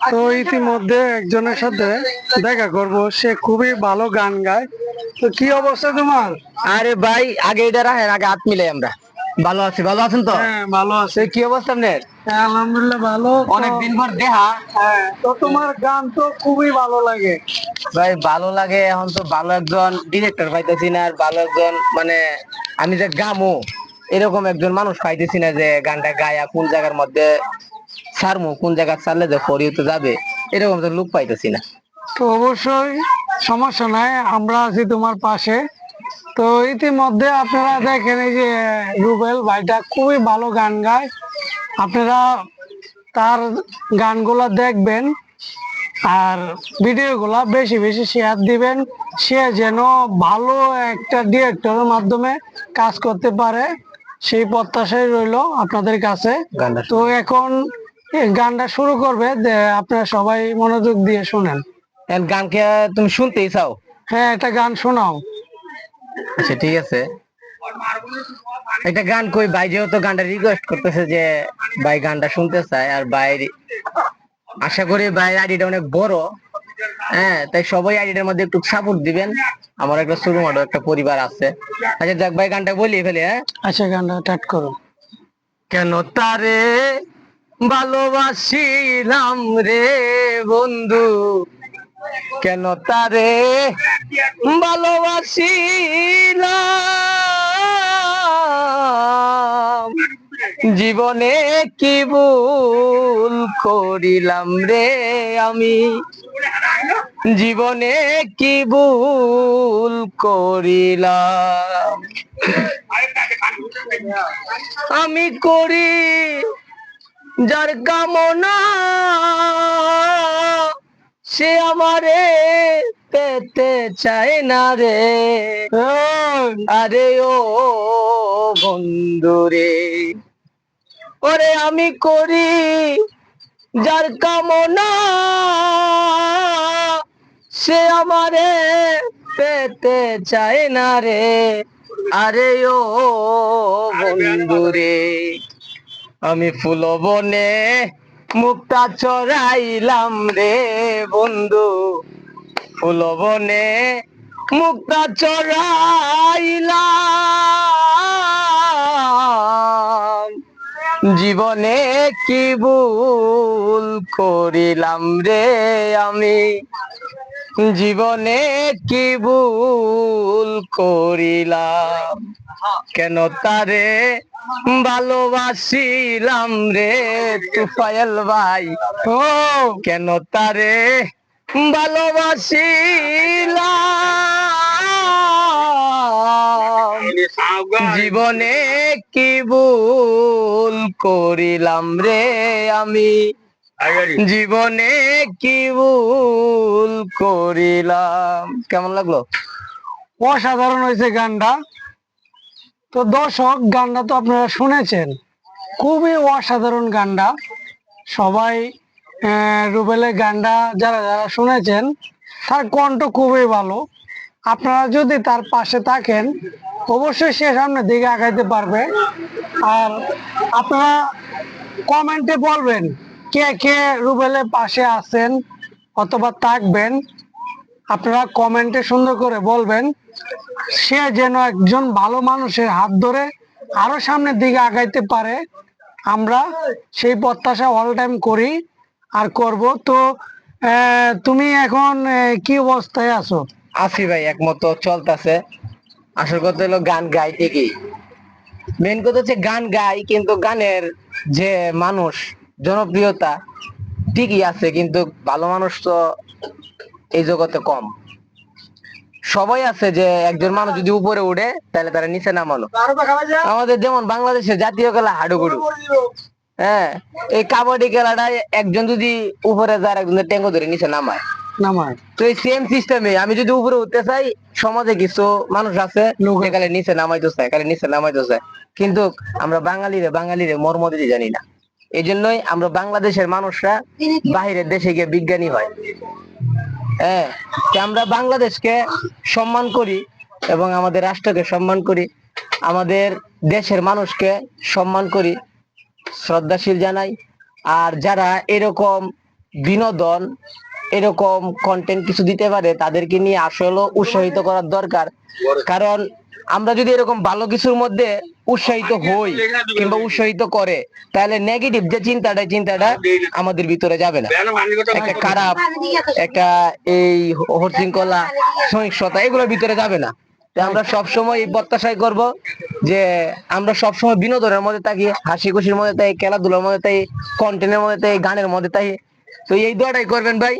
তো ইতিমধ্যে একজনের সাথে দেখা করব। সে খুবই ভালো গান গায়। তো কি অবস্থা তোমার? আরে ভাই আগে এটা রাখেন আগে হাত মিলাই আমরা। ভালো আছি ভালো আছেন তো? হ্যাঁ ভালো আছে। কি অবস্থা আপনার? হ্যাঁ, আলহামদুলিল্লাহ ভালো। তো- অনেকদিন পর দেখা। হ্যাঁ তো তোমার গান তো খুবই ভালো লাগে। ভাই ভালো লাগে এখন তো ভালো একজন ডিরেক্টর পাইতেছি না আর ভালো একজন মানে আমি যে গামো এরকম একজন মানুষ পাইতেছি না যে গানটা গায়া কোন জায়গার মধ্যে ছাড়মু কোন জায়গা ছাড়লে যে ফরিয়ে যাবে এরকম তো লোক পাইতেছি না। তো অবশ্যই সমস্যা নাই আমরা আছি তোমার পাশে। তো ইতিমধ্যে আপনারা দেখেন এই যে রুবেল ভাইটা খুবই ভালো গান গায়। আপনারা তার গানগুলা দেখবেন আর ভিডিওগুলা বেশি বেশি শেয়ার দিবেন। সে যেন ভালো একটা ডিরেক্টরের মাধ্যমে কাজ করতে পারে সেই প্রত্যাশাই রইল আপনাদের কাছে। তো এখন গানটা শুরু করবে আপনারা সবাই মনোযোগ দিয়ে শুনেন। গানকে তুমি শুনতেই চাও? হ্যাঁ একটা গান শোনাও। আচ্ছা ঠিক আছে। একটা গান কই? ভাই যেহেতু গানটা রিকোয়েস্ট করতেছে যে ভাই গানটা শুনতে চায় আর ভাই আশা করি ভাই আইডিটা অনেক বড়। হ্যাঁ তাই সবাই আইডিটার মধ্যে একটু সাপোর্ট দিবেন। আমার একটা ছোট মোটো একটা পরিবার আছে। আচ্ছা যাক ভাই গানটা বলি ফেলে হ্যাঁ? আচ্ছা গানটা টাট করো। কেন তারে ভালোবাসিলাম রে বন্ধু। কেন তারে ভালোবাসিলাম? জীবনে কি ভুল করিলাম রে আমি? জীবনে কি ভুল করিলাম? আমি করি যার কামনা সে আমারে পেতে চায় না রে। আরে ও বন্ধু রে ওরে আমি করি যার কামনা সে আমারে পেতে চায় না রে। আরে ও বন্ধু রে। আমি ফুল বনে মুক্তা চড়াইলাম রে বন্ধু। ফুল বনে মুক্তা চড়াইলাম জীবনে কি ভুল করিলাম রে আমি? জীবনে কি ভুল করিলাম? কেন তারে ভালোবাসিলাম রে তুফাইল ভাই? ও, কেন তারে ভালোবাসিলাম? জীবনে কি ভুল করিলাম রে আমি? জীবনে কি ভুল করিলাম? কেমন লাগল? অসাধারণ হয়েছে গানটা। তো দর্শক গানটা তো আপনারা শুনেছেন। খুবই অসাধারণ গানটা। সবাই রুবেলের গানটা যারা যারা শুনেছেন তার কণ্ঠ খুবই ভালো। আপনারা যদি তার পাশে থাকেন অবশ্যই সে সামনের দিকে আগাইতে পারবে। আর আপনারা কমেন্টে বলবেন কে কে রুবেলের পাশে আছেন অথবা থাকবেন, আপনারা কমেন্টে সুন্দর করে বলবেন। সে যেন একজন ভালো মানুষের হাত ধরে আরও সামনের দিকে আগাইতে পারে। আমরা সেই প্রত্যাশা অল টাইম করি আর করব। তো তুমি এখন কি অবস্থায় আছো? আছি ভাই, একমত, চলতেছে। আসল কথা হলো গান গাই ঠিকই। মেন কথা হচ্ছে গান গাই, কিন্তু গানের যে মানুষ জনপ্রিয়তা ঠিকই আছে কিন্তু ভালো মানুষ তো এই জগতে কম। সবাই আছে যে একজন মানুষ যদি উপরে উঠে তাহলে তারা নিচে নামানো আমাদের যেমন বাংলাদেশের জাতীয় খেলা হাডুগুডু হ্যাঁ এই কাবাডি খেলাটা একজন যদি উপরে যায় একজন ট্যাঙ্গো ধরে নিচে নামায়। নামায়। তো এই সেম সিস্টেমে আমি যদি উপরে উঠতে চাই সমাজে কিছু মানুষ আছে খালি নিচে নামাইতে চায় খালি নিচে নামাইতে চায় কিন্তু আমরা বাঙালিরে বাঙালিরে মর্ম দিতে জানি না। এই জন্যই আমরা বাংলাদেশের মানুষরা বাহিরের দেশে গিয়ে বিজ্ঞানী হয়। হ্যাঁ আমরা বাংলাদেশকে সম্মান করি এবং আমাদের রাষ্ট্রকে সম্মান করি, আমাদের দেশের মানুষকে সম্মান করি, শ্রদ্ধাশীল জানাই। আর যারা এরকম বিনোদন, এরকম কন্টেন্ট কিছু দিতে পারে, তাদেরকে নিয়ে আসলে উৎসাহিত করার দরকার। কারণ আমরা যদি এরকম ভালো কিছুর মধ্যে উৎসাহিত হই কিংবা উৎসাহিত করে তাহলে নেগেটিভ যে চিন্তাটা চিন্তাটা আমাদের ভিতরে যাবে না। একটা খারাপ একটা এই হরশৃঙ্খলা সহিংসতা এগুলোর ভিতরে যাবে না। তাই আমরা সবসময় এই প্রত্যাশাই করব যে আমরা সবসময় বিনোদনের মধ্যে থাকি হাসি খুশির মধ্যে থাকি খেলাধুলার মধ্যে থাকি কন্টেন্টের মধ্যে থাকি গানের মধ্যে থাকি। তো এই দোয়াটাই করবেন ভাই।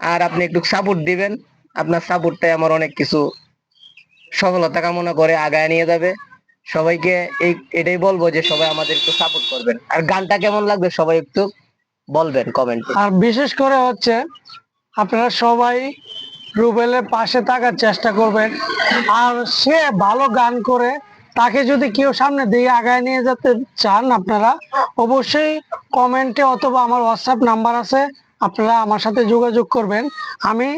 আর আপনি একটু সাপোর্ট দিবেন। আপনার সাপোর্টটাই আমার অনেক কিছু সফলতা কামনা করে আগায় নিয়ে যাবে। সবাইকে এই, এটাই বলব যে সবাই আমাদের একটু সাপোর্ট করবেন। আর গানটা কেমন লাগবে সবাই একটু বলবেন কমেন্ট আর বিশেষ করে হচ্ছে আপনারা সবাই রুবেলের পাশে থাকার চেষ্টা করবেন। আর সে ভালো গান করে, তাকে যদি কেউ সামনে দিয়ে আগায় নিয়ে যেতে চান আপনারা, অবশ্যই কমেন্টে অথবা আমার হোয়াটসঅ্যাপ নাম্বার আছে। আপনারা আমার সাথে যোগাযোগ করবেন। আমি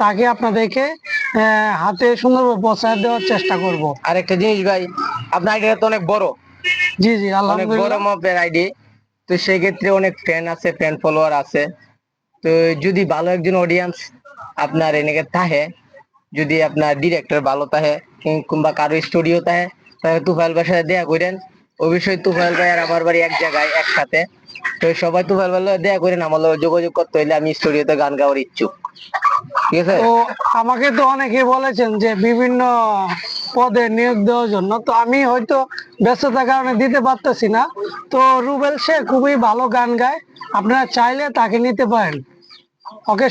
তাকে আপনাদেরকে হাতে সুন্দরভাবে পৌঁছায় দেওয়ার চেষ্টা করব। আর একটা জিনিস ভাই আপনার আইডিয়া তো অনেক বড়। জি জি অনেক বড় মাপের আইডি। তো সেই ক্ষেত্রে অনেক ফ্যান আছে ফ্যান ফলোয়ার আছে। তো যদি ভালো একজন অডিয়েন্স আপনার এনেকে থাকে যদি আপনার ডিরেক্টর ভালো থাকে কিংবা কারও স্টুডিও থাকে তাহলে তুফাইল সাথে দেয়া করেন। অবশ্যই তুফাইল ভাই আর আমার বাড়ি এক জায়গায়, একসাথে। তো সবাই তুফাইল ভাই দেয়া করেন আমার যোগাযোগ করতে হইলে আমি স্টুডিওতে গান গাওয়ার ইচ্ছুক। ঠিক আছে? তো আমাকে তো অনেকে বলেছেন যে বিভিন্ন পদে নিয়োগ দেওয়ার জন্য, তো আমি হয়তো ব্যস্ততার কারণে দিতে পারতেছি না। তো রুবেল সে খুবই ভালো গান গায়, আপনারা চাইলে তাকে নিতে পারেন। ওকে